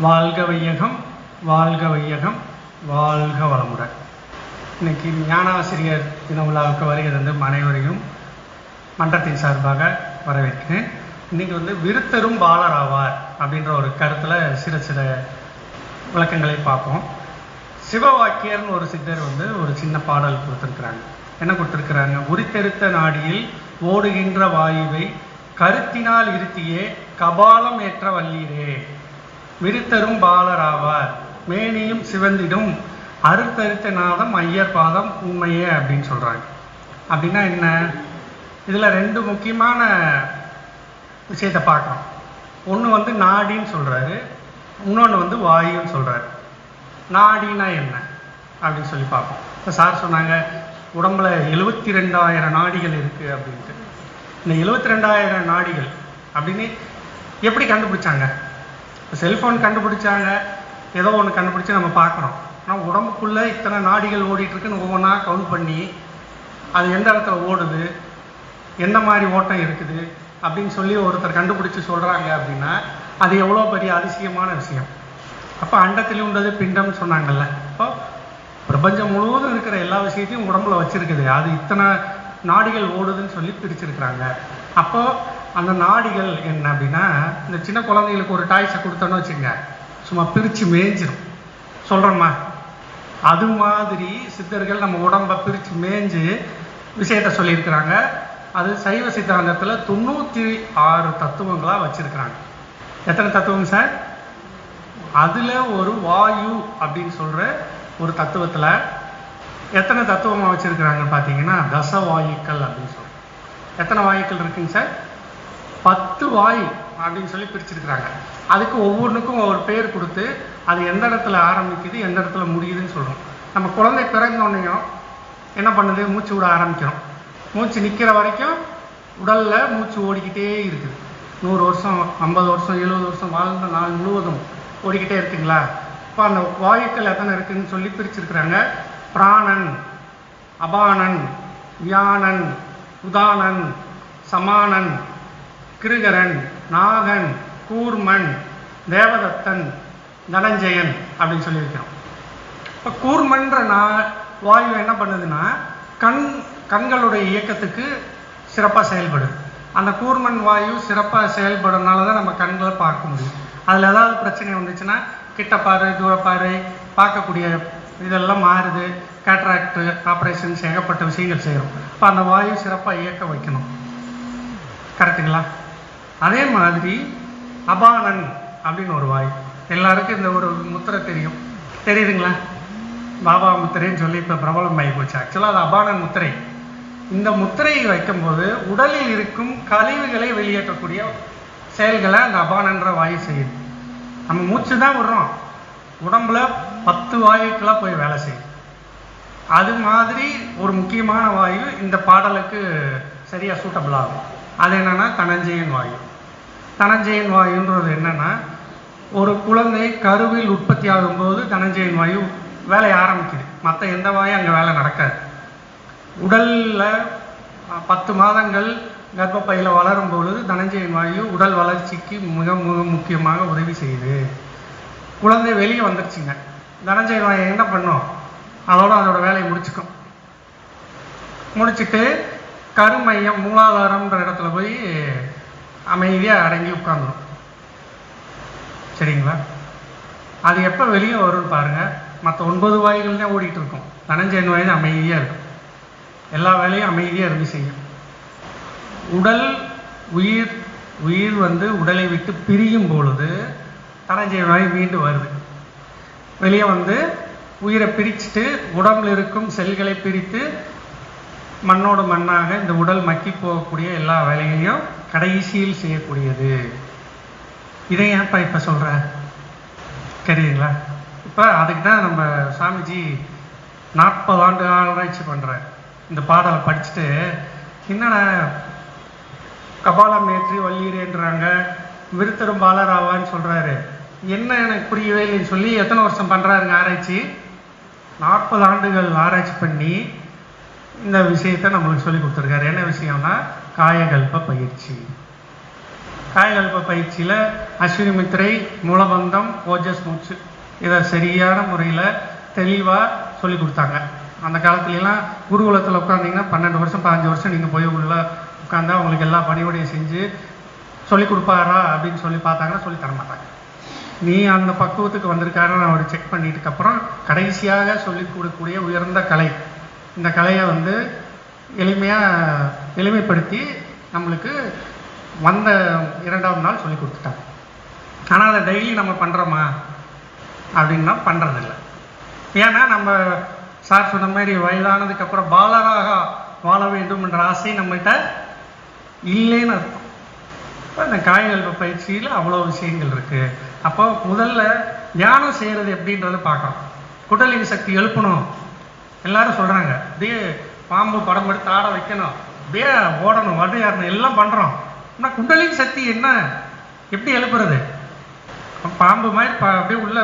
வாழ்க வையகம் வாழ்க வையகம் வாழ்க வளமுடன். இன்னைக்கு ஞானாசிரியர் தின விழாவுக்கு வருகிறது அனைவரையும் மன்றத்தின் சார்பாக வரவேற்கிறேன். இன்னைக்கு வந்து விருத்தரும் பாலர் ஆவார் அப்படின்ற ஒரு கருத்தில் சில சில விளக்கங்களை பார்ப்போம். சிவவாக்கியர்னு ஒரு சித்தர் வந்து ஒரு சின்ன பாடல் கொடுத்துருக்குறாங்க. என்ன கொடுத்துருக்குறாங்க? உரித்தெடுத்த நாடியில் ஓடுகின்ற வாயுவை கருத்தினால் இருத்தியே கபாலம் ஏற்ற வல்லீரே. விருத்தரும் பாலராவார். மேனியும் சிவந்திடும் அறுத்தறுத்த நாதம் ஐயர் பாதம் உண்மையே அப்படின்னு சொல்கிறாங்க அப்படின்னா என்ன? இதில் ரெண்டு முக்கியமான விஷயத்தை பார்க்குறோம் ஒன்று வந்து நாடின்னு சொல்கிறாரு இன்னொன்று வந்து வாயுன்னு சொல்கிறாரு நாடினா என்ன? அப்படின்னு சொல்லி பார்ப்போம். இப்போ சார் சொன்னாங்க உடம்புல எழுபத்தி ரெண்டாயிரம் நாடிகள் இருக்குது அப்படின்ட்டு. இந்த எழுபத்தி ரெண்டாயிரம் நாடிகள் அப்படின்னு எப்படி கண்டுபிடிச்சாங்க? செல்ஃபோன் கண்டுபிடிச்சாங்க. ஏதோ ஒன்று கண்டுபிடிச்சு நம்ம பார்க்குறோம். ஆனால் உடம்புக்குள்ளே இத்தனை நாடிகள் ஓடிட்டுருக்குன்னு ஒவ்வொன்றா கவுண்ட் பண்ணி அது எந்த இடத்துல ஓடுது? எந்த மாதிரி ஓட்டம் இருக்குது? அப்படின்னு சொல்லி ஒருத்தர் கண்டுபிடிச்சி சொல்கிறாங்க அப்படின்னா அது எவ்வளோ பெரிய அதிசயமான விஷயம். அப்போ அண்டத்தில் உண்டது பிண்டம்னு சொன்னாங்கல்ல. இப்போ பிரபஞ்சம் முழுவதும் இருக்கிற எல்லா விஷயத்தையும் உடம்புல வச்சுருக்குது. அது இத்தனை நாடிகள் ஓடுதுன்னு சொல்லி பிரிச்சிருக்கிறாங்க. அப்போது அந்த நாடிகள் என்ன அப்படின்னா இந்த சின்ன குழந்தைகளுக்கு ஒரு டாய்ஸை கொடுத்தோன்னு வச்சுங்க சும்மா பிரித்து மேய்ஞ்சிடும் சொல்கிறோமா அது மாதிரி சித்தர்கள் நம்ம உடம்பை பிரித்து மேய்ஞ்சு விஷயத்த சொல்லியிருக்கிறாங்க. அது சைவ சித்தாந்தத்தில் தொண்ணூற்றி ஆறு தத்துவங்களாக வச்சுருக்கிறாங்க. எத்தனை தத்துவங்க சார்? அதில் ஒரு வாயு அப்படின்னு சொல்கிற ஒரு தத்துவத்தில் எத்தனை தத்துவமாக வச்சுருக்கிறாங்கன்னு பார்த்தீங்கன்னா தச வாயுக்கள் அப்படின்னு சொல்கிறோம் எத்தனை வாயுக்கள் இருக்குங்க சார்? பத்து வாயு அப்படின்னு சொல்லி பிரிச்சிருக்கிறாங்க. அதுக்கு ஒவ்வொன்றுக்கும் ஒவ்வொரு பேர் கொடுத்து அது எந்த இடத்துல ஆரம்பிக்குது எந்த இடத்துல முடியுதுன்னு சொல்கிறோம் நம்ம குழந்தை பிறந்தோடனையும் என்ன பண்ணுது? மூச்சு விட ஆரம்பிக்கிறோம். மூச்சு நிற்கிற வரைக்கும் உடலில் மூச்சு ஓடிக்கிட்டே இருக்குது. நூறு வருஷம் ஐம்பது வருஷம் எழுபது வருஷம் வாழ்ந்த நாள் முழுவதும் ஓடிக்கிட்டே இருக்குங்களா? இப்போ அந்த வாயுக்கள் எத்தனை இருக்குன்னு சொல்லி பிரிச்சிருக்கிறாங்க. பிராணன் அபானன் வியானன் உதானன் சமானன் கிருகரன் நாகன் கூர்மன் தேவதத்தன் தனஞ்சயன் அப்படின்னு சொல்லியிருக்கிறோம் இப்போ கூர்மன்ற நா வாயு என்ன பண்ணுதுன்னா கண் கண்களுடைய இயக்கத்துக்கு சிறப்பாக செயல்படுது. அந்த கூர்மன் வாயு சிறப்பாக செயல்படுறதுனால தான் நம்ம கண்களை பார்க்க முடியும். அதில் ஏதாவது பிரச்சனை வந்துச்சுன்னா கிட்டப்பாரு தூரப்பாரு பார்க்கக்கூடிய இதெல்லாம் மாறுது. கேட்ராக்டு ஆப்ரேஷன்ஸ் ஏகப்பட்ட விஷயங்கள் செய்கிறோம் இப்போ அந்த வாயு சிறப்பாக இயக்க வைக்கணும். கரெக்டுங்களா அதே மாதிரி அபானன் அப்படின்னு ஒரு வாயு. எல்லாருக்கும் இந்த ஒரு முத்திரை தெரியும். தெரியுதுங்களா? பாபா முத்திரைன்னு சொல்லி இப்போ பிரபலம் ஆகி போச்சு. ஆக்சுவலாக அது அபானன் முத்திரை. இந்த முத்திரையை வைக்கும்போது உடலில் இருக்கும் கழிவுகளை வெளியேற்றக்கூடிய செயல்களை அந்த அபானன்ற வாயு செய்யுது. நம்ம மூச்சு தான் விடுறோம். உடம்புல பத்து வாயுக்கெல்லாம் போய் வேலை செய்யும் அது மாதிரி ஒரு முக்கியமான வாயு இந்த பாடலுக்கு சரியாக சூட்டபிள் ஆகும். அது என்னென்னா தனஞ்சயன் வாயு. தனஞ்சயன் வாயுன்றது என்னன்னா ஒரு குழந்தை கருவில் உற்பத்தி ஆகும்போது தனஞ்சயன் வாயு வேலையை ஆரம்பிக்குது. மற்ற எந்த வாயும் அங்கே வேலை நடக்காது. உடலில் பத்து மாதங்கள் கர்ப்பப்பையில் வளரும் பொழுது தனஞ்சயன் வாயு உடல் வளர்ச்சிக்கு மிக மிக முக்கியமாக உதவி செய்யுது. குழந்தை வெளியே வந்துருச்சுங்க. தனஞ்சயன் வாயு என்ன பண்ணும்? அதோட அதோட வேலையை முடிச்சுக்கும். முடிச்சுட்டு கருமையம் மூலாதாரம்ன்ற இடத்துல போய் அமைதியாக அடங்கி உட்காந்துரும் சரிங்களா? அது எப்போ வெளியே வரும்னு பாருங்கள் மற்ற ஒன்பது வாய்கள் தான் ஓடிட்டு இருக்கும் தனஞ்சயன் வாய் அமைதியாக இருக்கும். எல்லா வேலையும் அமைதியாக இருந்து செய்யும். உடல் உயிர் உயிர் வந்து உடலை விட்டு பிரியும் பொழுது தனஞ்சயன் வாய் மீண்டும் வருது. வெளியே வந்து உயிரை பிரிச்சுட்டு உடம்பில் இருக்கும் செல்களை பிரித்து மண்ணோடு மண்ணாக இந்த உடல் மக்கி போகக்கூடிய எல்லா வேலைகளையும் கடைசியில் செய்யக்கூடியது. இதை ஏன்ப்பா இப்போ சொல்கிறேன் தெரியுங்களா இப்போ அதுக்கு தான் நம்ம சாமிஜி நாற்பது ஆண்டு ஆராய்ச்சி பண்ணுறேன் இந்த பாடலை படிச்சுட்டு என்னடா கபாலம் ஏற்றி வள்ளீரேன்றாங்க விருத்தரும் பாலராவான்னு சொல்கிறாரு என்ன எனக்கு புரியவே இல்லைன்னு சொல்லி எத்தனை வருஷம் பண்ணுறாருங்க ஆராய்ச்சி? நாற்பது ஆண்டுகள் ஆராய்ச்சி பண்ணி இந்த விஷயத்தை நம்மளுக்கு சொல்லி கொடுத்துருக்காரு. என்ன விஷயம்னா காயகல்ப பயிற்சி. காயகல்ப பயிற்சியில் அஸ்வினிமித்திரை மூலபந்தம் ஓஜஸ் மூச்சு இதை சரியான முறையில் தெளிவாக சொல்லி கொடுத்தாங்க. அந்த காலத்துலலாம் குருகுலத்தில் உட்காந்தீங்கன்னா பன்னெண்டு வருஷம் பதினஞ்சு வருஷம் நீங்கள் போய் உள்ளே உட்காந்தா உங்களுக்கு எல்லா பணியோடையும் செஞ்சு சொல்லி கொடுப்பாரா அப்படின்னு சொல்லி பார்த்தாங்கன்னா சொல்லி தர மாட்டாங்க. நீ அந்த பக்குவத்துக்கு வந்திருக்காருன்னு அவர் செக் பண்ணிட்டுக்கப்புறம் கடைசியாக சொல்லிக் கொடுக்கக்கூடிய உயர்ந்த கலை. இந்த கலையை வந்து எளிமையாக எளிமைப்படுத்தி நம்மளுக்கு வந்த இரண்டாவது நாள் சொல்லி கொடுத்துட்டாங்க. ஆனால் அதை டெய்லி நம்ம பண்ணுறோமா அப்படின்னா பண்ணுறதில்ல ஏன்னா நம்ம சார் சொன்ன மாதிரி வயதானதுக்கப்புறம் பாலராக வாழ வேண்டும் என்ற ஆசை நம்மகிட்ட இல்லைன்னு அர்த்தம். இப்போ இந்த காயகல்ப பயிற்சியில் அவ்வளோ விஷயங்கள் இருக்குது அப்போ முதல்ல தியானம் செய்கிறது எப்படின்றத பார்க்குறோம் குடலின் சக்தி எழுப்பணும். எல்லாரும் சொல்கிறாங்க அப்படியே பாம்பு படம் எடுத்து ஆட வைக்கணும். அப்படியே ஓடணும் வடையாடணும் எல்லாம் பண்ணுறோம் ஆனால் குண்டலின் சக்தி என்ன? எப்படி எழுப்புறது? பாம்பு மாதிரி ப அப்படியே உள்ள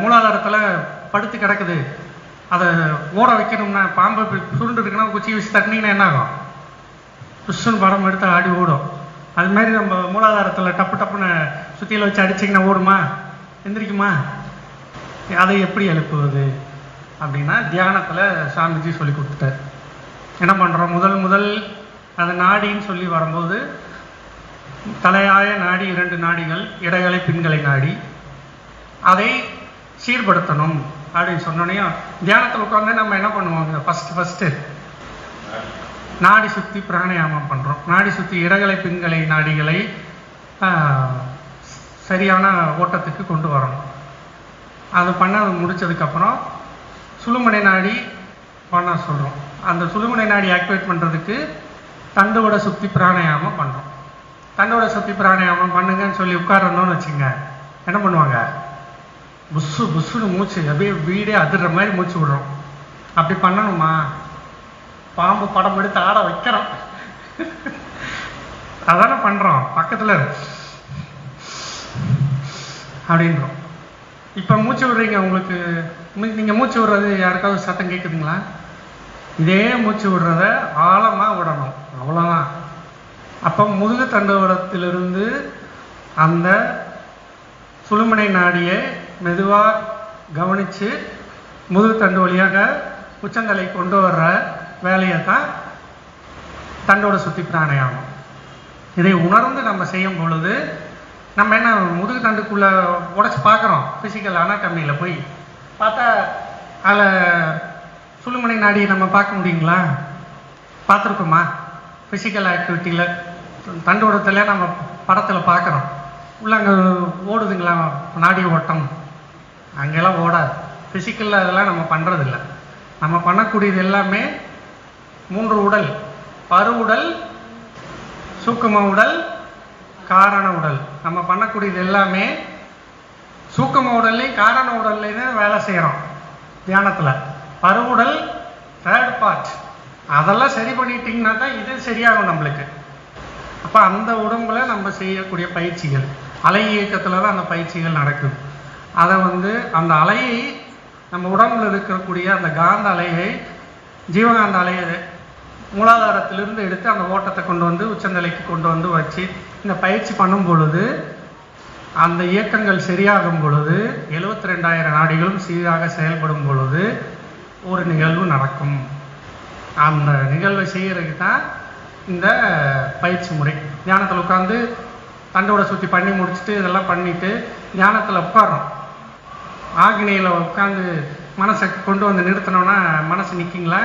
மூலாதாரத்தில் படுத்து கிடக்குது. அதை ஓட வைக்கணும்னா பாம்பு சுருண்டு இருக்குன்னா குச்சி வச்சு தட்டினீங்கன்னா என்ன ஆகும்? புஷ்ஷுன்னு படம் எடுத்து ஆடி ஓடும். அது மாதிரி நம்ம மூலாதாரத்தில் டப்பு டப்புன்னு சுற்றியில் வச்சு அடிச்சிங்கன்னா ஓடுமா? எந்திரிக்குமா? அதை எப்படி எழுப்புவது? அப்படின்னா தியானத்தில் சாமிஜி சொல்லி கொடுத்துட்டார். என்ன பண்ணுறோம் முதல் முதல் அந்த நாடின்னு சொல்லி வரும்போது தலையாய நாடி இரண்டு நாடிகள் இடைகளை பின்களை நாடி அதை சீர்படுத்தணும் அப்படின்னு சொன்னோன்னே தியானத்தில் உட்காந்து நம்ம என்ன பண்ணுவோம்? ஃபஸ்ட்டு ஃபஸ்ட்டு நாடி சுற்றி பிராணாயாமம் பண்ணுறோம் நாடி சுற்றி இடகலை பின்களை நாடிகளை சரியான ஓட்டத்துக்கு கொண்டு வரணும். அது பண்ண முடிச்சதுக்கப்புறம் சுழுமுனை நாடி பண்ண சொல்கிறோம் அந்த சுழுமுனை நாடி ஆக்டிவேட் பண்ணுறதுக்கு தண்டோட சுத்தி பிராணாயாமம் பண்ணுறோம் தண்டோட சுத்தி பிராணாயாமம் பண்ணுங்கன்னு சொல்லி உட்காரணும்னு வச்சுங்க. என்ன பண்ணுவாங்க? புஸ்ஸு புஸ்ஸுன்னு மூச்சு அப்படியே வீடே அதிர்ற மாதிரி மூச்சு விடுறோம். அப்படி பண்ணணுமா? பாம்பு படம் எடுத்து ஆட வைக்கிறோம். அதான பண்ணுறோம் பக்கத்தில் அப்படின்றோம். இப்போ மூச்சு விடுறீங்க உங்களுக்கு. நீங்கள் மூச்சு விடுறது யாருக்காவது சத்தம் கேட்குதுங்களா இதே மூச்சு விடுறத ஆழமாக விடணும். அவ்வளோதான் அப்போ முதுகு தண்டுவடத்திலிருந்து அந்த சுழுமுனை நாடியை மெதுவாக கவனித்து முதுகு தண்டு வழியாக உச்சந்தலை கொண்டு வர்ற வேலையை தான் தண்டோட சுற்றி பிராணாயாமம் இதை உணர்ந்து நம்ம செய்யும் பொழுது நம்ம என்ன முதுகு தண்டுக்குள்ளே உடச்சி பார்க்குறோம். ஃபிசிக்கல் அனாட்டமியில் போய் பார்த்தா அதில் சுழுமுனை நாடியை நம்ம பார்க்க முடியுங்களா? பார்த்துருக்கோமா? ஃபிசிக்கல் ஆக்டிவிட்டியில் தண்டோடத்தில் நம்ம படத்தில் பார்க்குறோம். உள்ள அங்கே ஓடுதுங்களா நாடி ஓட்டம்? அங்கெல்லாம் ஓடாது. ஃபிசிக்கலில் அதெல்லாம் நம்ம பண்ணுறதில்ல நம்ம பண்ணக்கூடியது எல்லாமே மூன்று உடல். பரு உடல் சூக்கும உடல் காரண உடல். நம்ம பண்ணக்கூடியது எல்லாமே சூக்கம உடல்லையும் காரண உடல்லையும் தான் வேலை செய்கிறோம் தியானத்தில். பருவுடல் தேர்ட் பார்ட் அதெல்லாம் சரி பண்ணிட்டீங்கன்னா தான் இது சரியாகும் நம்மளுக்கு. அப்போ அந்த உடம்புல நம்ம செய்யக்கூடிய பயிற்சிகள் அலை இயக்கத்தில் தான் அந்த பயிற்சிகள் நடக்குது. அதை வந்து அந்த அலையை நம்ம உடம்புல இருக்கக்கூடிய அந்த காந்த அலையை ஜீவகாந்த அலையை மூலாதாரத்திலிருந்து எடுத்து அந்த ஓட்டத்தை கொண்டு வந்து உச்சந்தலைக்கு கொண்டு வந்து வச்சு இந்த பயிற்சி பண்ணும் பொழுது அந்த இயக்கங்கள் சரியாகும் பொழுது எழுபத்தி ரெண்டாயிரம் நாடிகளும் சீராக செயல்படும் பொழுது ஒரு நிகழ்வு நடக்கும். அந்த நிகழ்வை செய்கிறதுக்கு தான் இந்த பயிற்சி முறை. தியானத்தில் உட்காந்து தண்டோட சுற்றி பண்ணி முடிச்சுட்டு இதெல்லாம் பண்ணிட்டு தியானத்தில் உட்காடுறோம் ஆக்னியில் உட்காந்து மனசை கொண்டு வந்து நிறுத்தினோன்னா மனசு நிற்கிங்களா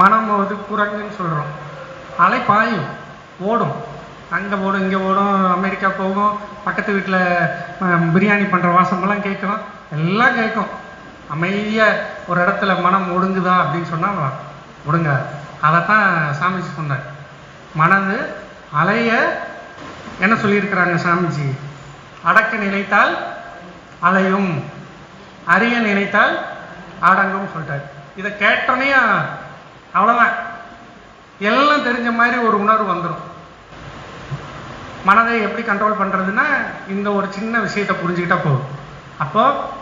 மனம் வந்து குரங்குன்னு சொல்கிறோம் அலை பாயும். ஓடும். அங்கே ஓடும் இங்கே ஓடும் அமெரிக்கா போகும் பக்கத்து வீட்டில் பிரியாணி பண்ணுற வாசமெல்லாம் கேட்கும். எல்லாம் கேட்கும். அமைய ஒரு இடத்துல மனம் ஒடுங்குதா அப்படின்னு சொன்னால் ஒடுங்காது அதைத்தான் சாமிஜி சொன்னார். மனது அலைய என்ன சொல்லியிருக்கிறாங்க சாமிஜி? அடக்க நினைத்தால் அலையும் அறிய நினைத்தால் அடங்கும் சொல்லிட்டார். இதை கேட்டோன்னே அவ்வளோதான் எல்லாம் தெரிஞ்ச மாதிரி ஒரு உணர்வு வந்துடும் மனதை எப்படி கண்ட்ரோல் பண்ணுறதுன்னா இந்த ஒரு சின்ன விஷயத்தை புரிஞ்சுக்கிட்டா போதும். அப்போது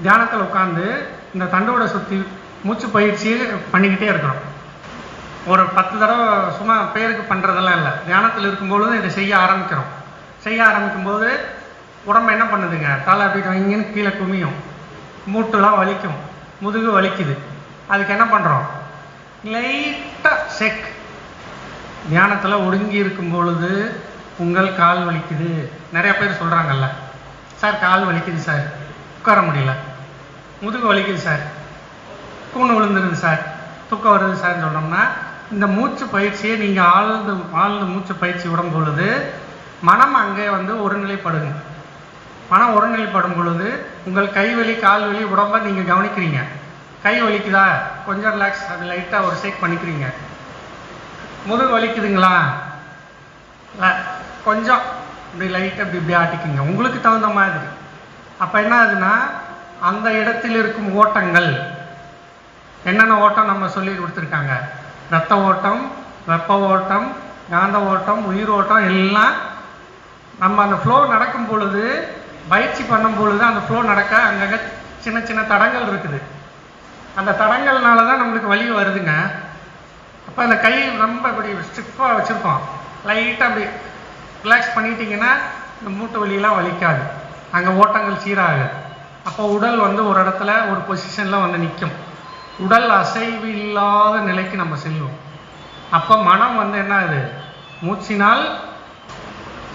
தியானத்தில் உட்காந்து இந்த தண்டோட சுற்றி மூச்சு பயிற்சியை பண்ணிக்கிட்டே இருக்கிறோம் ஒரு பத்து தடவை சும்மா பேருக்கு பண்ணுறதெல்லாம் இல்லை. தியானத்தில் இருக்கும்பொழுது இதை செய்ய ஆரம்பிக்கிறோம். செய்ய ஆரம்பிக்கும்போது உடம்பு என்ன பண்ணுதுங்க? தலை அப்படி இங்கேன்னு கீழே குமியும். மூட்டுலாம் வலிக்கும். முதுகு வலிக்குது. அதுக்கு என்ன பண்ணுறோம் லைட்டாக செக் தியானத்தில் ஒடுங்கி இருக்கும் பொழுது உங்கள் கால் வலிக்குது. நிறைய பேர் சொல்கிறாங்கல்ல சார் கால் வலிக்குது சார். உட்கார முடியல. முதுகு வலிக்குது சார். கூணு விழுந்துருது சார். தூக்கம் வருது சார் சொன்னோம்னா இந்த மூச்சு பயிற்சியை நீங்கள் ஆழ்ந்து ஆழ்ந்து மூச்சு பயிற்சி விடும் பொழுது மனம் அங்கே வந்து ஒருநிலைப்படுங்க. மனம் ஒருநிலைப்படும் பொழுது உங்கள் கை வலி கால் வலி உடம்ப நீங்கள் கவனிக்கிறீங்க. கை வலிக்குதா? கொஞ்சம் ரிலாக்ஸ் அது லைட்டாக ஒரு ஷேக் பண்ணிக்கிறீங்க. முதுகு வலிக்குதுங்களா? கொஞ்சம். இப்படி லைட்டாக இப்படி இப்படி ஆட்டிக்கிங்க. உங்களுக்கு தகுந்த மாதிரி. அப்போ என்ன ஆகுதுன்னா அந்த இடத்தில் இருக்கும் ஓட்டங்கள். என்னென்ன ஓட்டம் நம்ம சொல்லி கொடுத்துருக்காங்க? ரத்த ஓட்டம் வெப்ப ஓட்டம் காந்த ஓட்டம் உயிர் ஓட்டம் எல்லாம் நம்ம அந்த ஃப்ளோ நடக்கும் பொழுது பயிற்சி பண்ணும் பொழுது அந்த ஃப்ளோ நடக்க அங்கங்கே சின்ன சின்ன தடங்கள் இருக்குது. அந்த தடங்கள்னால தான் நம்மளுக்கு வலி வருதுங்க. அப்போ அந்த கை ரொம்ப இப்படி ஸ்டிஃபாக வச்சுருக்கோம். லைட்டாக அப்படி ரிலாக்ஸ் பண்ணிட்டீங்கன்னா இந்த மூட்டு வலியெல்லாம் வலிக்காது. அங்கே ஓட்டங்கள் சீராகுது. அப்போ உடல் வந்து ஒரு இடத்துல ஒரு பொசிஷனில் வந்து நிற்கும் உடல் அசைவு இல்லாத நிலைக்கு நம்ம செல்வோம் அப்போ மனம் வந்து என்ன ஆகுது? மூச்சினால்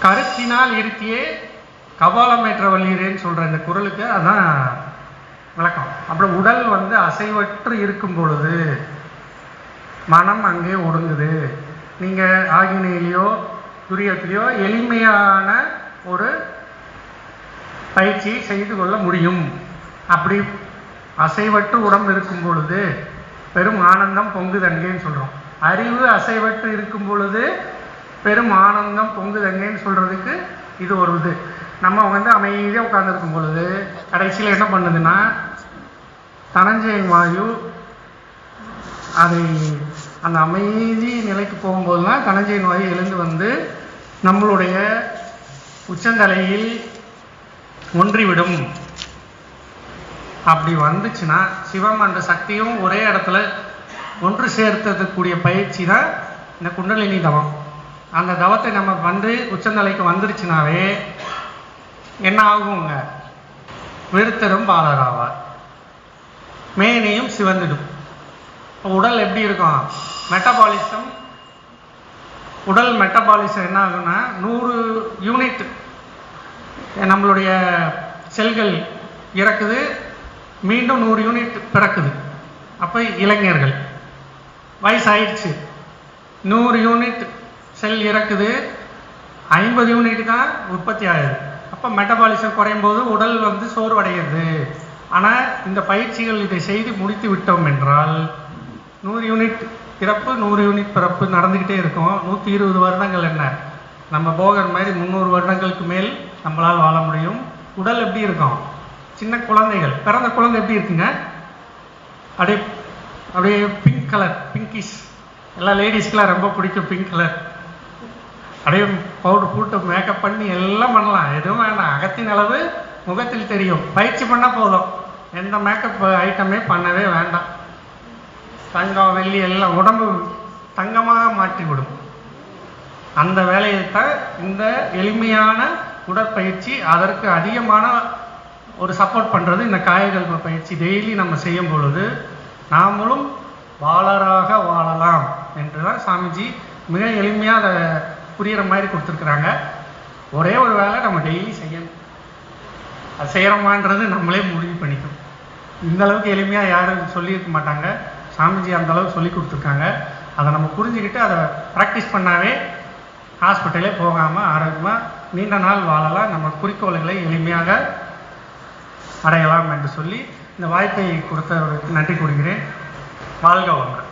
கருத்தினால் இருத்தியே கபாலமேற்ற வழியிறேன்னு சொல்கிற இந்த குரலுக்கு அதான் விளக்கம். அப்புறம் உடல் வந்து அசைவற்று இருக்கும் பொழுது மனம் அங்கே ஒடுங்குது. நீங்கள் ஆகினையிலையோ துரியத்திலையோ எளிமையான ஒரு பயிற்சி செய்து கொள்ள முடியும். அப்படி அசைவற்று உடம்பு இருக்கும் பொழுது பெரும் ஆனந்தம் பொங்கு தங்கேன்னு சொல்கிறோம் அறிவு அசைவற்று இருக்கும் பொழுது பெரும் ஆனந்தம் பொங்கு தங்கேன்னு சொல்கிறதுக்கு இது ஒரு இது. நம்ம வந்து அமைதியாக உட்கார்ந்துருக்கும் பொழுது கடைசியில் என்ன பண்ணுதுன்னா தனஞ்சயன் வாயு அதை அந்த அமைதி நிலைக்கு போகும்போதுலாம் தனஞ்சயன் வாயு எழுந்து வந்து நம்மளுடைய உச்சந்தலையில் ஒன்றிவிடும் அப்படி வந்துச்சுன்னா சிவம் அந்த சக்தியும் ஒரே இடத்துல ஒன்று சேர்த்ததுக்கூடிய பயிற்சி தான் இந்த குண்டலினி தவம். அந்த தவத்தை நம்ம வந்து உச்சநிலைக்கு வந்துருச்சுனாவே என்ன ஆகுங்க? விருத்தரும் பாலராவார் மேனியும் சிவந்துடும். உடல் எப்படி இருக்கும்? மெட்டபாலிசம் உடல் மெட்டபாலிசம் என்ன ஆகுன்னா நூறு யூனிட் நம்மளுடைய செல்கள் இறக்குது மீண்டும் நூறு யூனிட் பிறக்குது. அப்போ இளைஞர்கள் வயசாயிடுச்சு. நூறு யூனிட் செல் இறக்குது ஐம்பது யூனிட் தான் உற்பத்தி ஆகுது. அப்போ மெட்டபாலிசம் குறையும் போது உடல் வந்து சோர்வடைகிறது ஆனால் இந்த பயிற்சிகள் இதை செய்து முடித்து விட்டோம் என்றால் நூறு யூனிட் பிறப்பு நூறு யூனிட் பிறப்பு நடந்துக்கிட்டே இருக்கும். நூற்றி இருபது வருடங்கள் என்ன? நம்ம போகர் மாதிரி முந்நூறு வருடங்களுக்கு மேல் நம்மளால் வாழ முடியும். உடல் எப்படி இருக்கும்? சின்ன குழந்தைகள் பிறந்த குழந்தை எப்படி இருக்குங்க? அப்படியே அப்படியே பிங்க் கலர் பிங்கிஷ் எல்லா லேடிஸ்க்கெலாம் ரொம்ப பிடிக்கும் பிங்க் கலர் அப்படியே பவுடர் போட்டு மேக்கப் பண்ணி எல்லாம் பண்ணலாம். எதுவும் வேண்டாம். அகத்தின் அளவு முகத்தில் தெரியும். பயிற்சி பண்ணால் போதும். எந்த மேக்கப் ஐட்டமே பண்ணவே வேண்டாம். தங்கம் வெள்ளி எல்லாம் உடம்பு தங்கமாக மாற்றிவிடும். அந்த வேலையை தான் இந்த எளிமையான உடற்பயிற்சி அதற்கு அதிகமான ஒரு சப்போர்ட் பண்ணுறது இந்த காயகல்ப பயிற்சி. டெய்லி நம்ம செய்யும் பொழுது நாமளும் வாழராக வாழலாம் என்று தான் சாமிஜி மிக எளிமையாக அதை புரிகிற மாதிரி கொடுத்துருக்குறாங்க. ஒரே ஒரு வேலை நம்ம டெய்லி செய்யணும் அது செய்கிறோமான்றது நம்மளே முடிவு பண்ணிக்கணும் இந்த அளவுக்கு எளிமையாக யாரும் சொல்லியிருக்க மாட்டாங்க. சாமிஜி அந்த அளவுக்கு சொல்லி கொடுத்துருக்காங்க. அதை நம்ம புரிஞ்சுக்கிட்டு அதை ப்ராக்டிஸ் பண்ணாவே ஹாஸ்பிட்டலே போகாமல் ஆரோக்கியமாக நீண்ட நாள் வாழலாம். நம்ம குறிக்கோள்களை எளிமையாக அடையலாம் என்று சொல்லி இந்த வாய்ப்பை கொடுத்தவருக்கு நன்றி கூறுகிறேன். வாழ்க வளமுடன்.